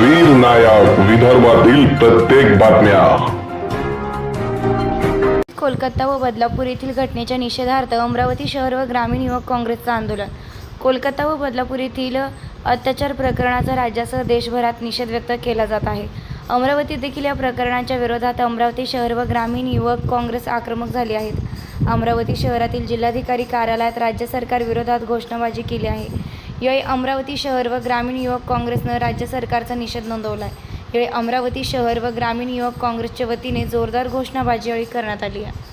वीर नायक विदर्भातील प्रत्येक बातम्या. कोलकाता व बदलापूर येथील घटनेच्या निषेधार्थ अमरावती शहर व ग्रामीण युवक काँग्रेसचं आंदोलन. कोलकाता व बदलापूर येथील अत्याचार प्रकरणाचा राज्यासह देशभरात निषेध व्यक्त केला जात आहे. अमरावतीत देखील या प्रकरणाच्या विरोधात अमरावती शहर व ग्रामीण युवक काँग्रेस आक्रमक झाले आहेत. अमरावती शहरातील जिल्हाधिकारी कार्यालयात राज्य सरकार विरोधात घोषणाबाजी केली आहे. यावेळी अमरावती शहर व ग्रामीण युवक काँग्रेसनं राज्य सरकारचा निषेध नोंदवला आहे यावेळी अमरावती शहर व ग्रामीण युवक काँग्रेसच्या वतीने जोरदार घोषणाबाजी यावेळी करण्यात आली आहे.